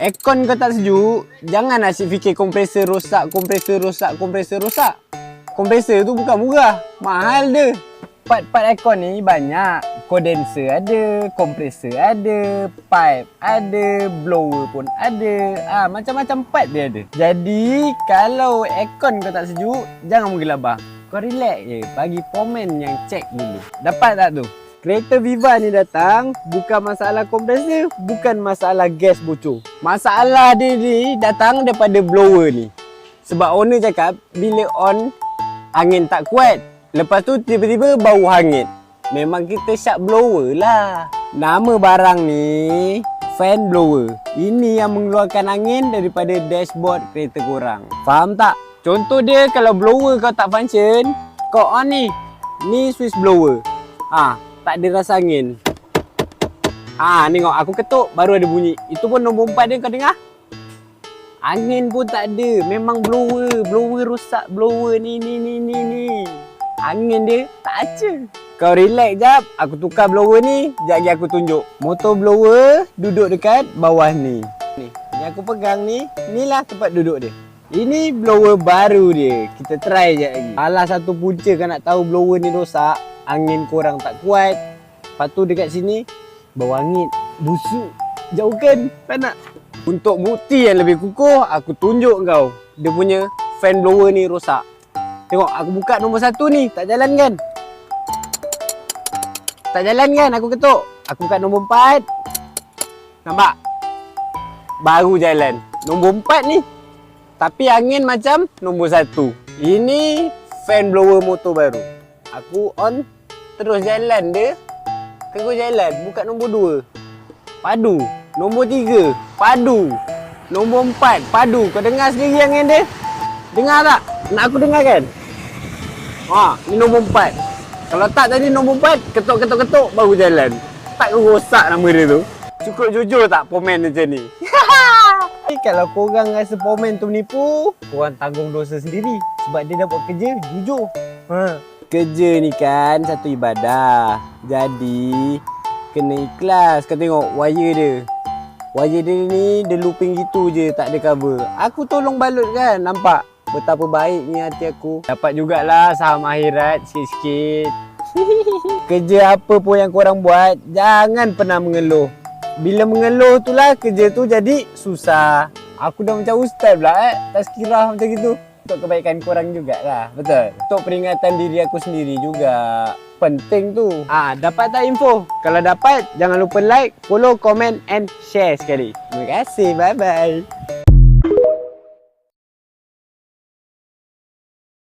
Aircon kau tak sejuk, jangan asyik fikir kompresor rosak, kompresor rosak, kompresor rosak. Kompresor tu bukan murah, mahal dia. Part-part aircon ni banyak. Kondenser ada, kompresor ada, pipe ada, blower pun ada. Ah macam-macam part dia ada. Jadi kalau aircon kau tak sejuk, jangan menggelabah. Kau relax je, bagi foreman yang check dulu. Dapat tak tu? Kereta Viva ni datang bukan masalah kompresor, bukan masalah gas bocor. Masalah dia ni datang daripada blower ni. Sebab owner cakap bila on angin tak kuat. Lepas tu tiba-tiba bau hangit. Memang kita sharp blower lah. Nama barang ni fan blower. Ini yang mengeluarkan angin daripada dashboard kereta korang. Faham tak? Contoh dia kalau blower kau tak function, kau on ni. Ni switch blower. Ah, tak ada rasa angin. Ah, tengok aku ketuk baru ada bunyi. Itu pun nombor 4 dia kau dengar? Angin pun tak ada. Memang blower. Blower rosak blower ni ni ni ni ni. Angin dia tak ada. Kau relax jap. Aku tukar blower ni. Sekejap lagi aku tunjuk. Motor blower duduk dekat bawah ni. Ni. Yang aku pegang ni. Inilah tempat duduk dia. Ini blower baru dia. Kita try je lagi. Salah satu punca kau nak tahu blower ni rosak. Angin korang tak kuat. Lepas tu dekat sini. Bau angin. Busuk. Jauhkan. Tak nak. Untuk bukti yang lebih kukuh, aku tunjuk kau. Dia punya fan blower ni rosak. Tengok, aku buka nombor satu ni. Tak jalan kan? Tak jalan kan? Aku ketuk. Aku buka nombor empat. Nampak? Baru jalan. Nombor empat ni. Tapi angin macam nombor satu. Ini fan blower motor baru. Aku on. Terus jalan dia. Terus jalan. Buka nombor dua. Padu. Nombor tiga, padu. Nombor empat, padu. Kau dengar sendiri angin dia? Dengar tak? Nak aku dengar kan? Ha, ni nombor empat. Kalau tak tadi nombor empat, ketuk-ketuk-ketuk baru jalan. Tak rosak nama dia tu. Cukup jujur tak pomen macam ni? Kalau korang rasa pomen tu menipu, korang tanggung dosa sendiri. Sebab dia dah buat kerja jujur. Ha. Kerja ni kan satu ibadah. Jadi, kena ikhlas. Kau tengok wire dia. Wire dia ni dia looping gitu je tak ada cover. Aku tolong balut kan nampak betapa baiknya hati aku. Dapat jugalah saham akhirat sikit-sikit. kerja apa pun yang korang buat jangan pernah mengeluh. Bila mengeluh tu lah kerja tu jadi susah. Aku dah macam ustaz pula eh. Tazkirah macam gitu. Untuk kebaikan korang jugalah. Betul. Untuk peringatan diri aku sendiri juga penting tu. Ah, dapat tak info? Kalau dapat, jangan lupa like, follow, comment and share sekali. Terima kasih. Bye bye.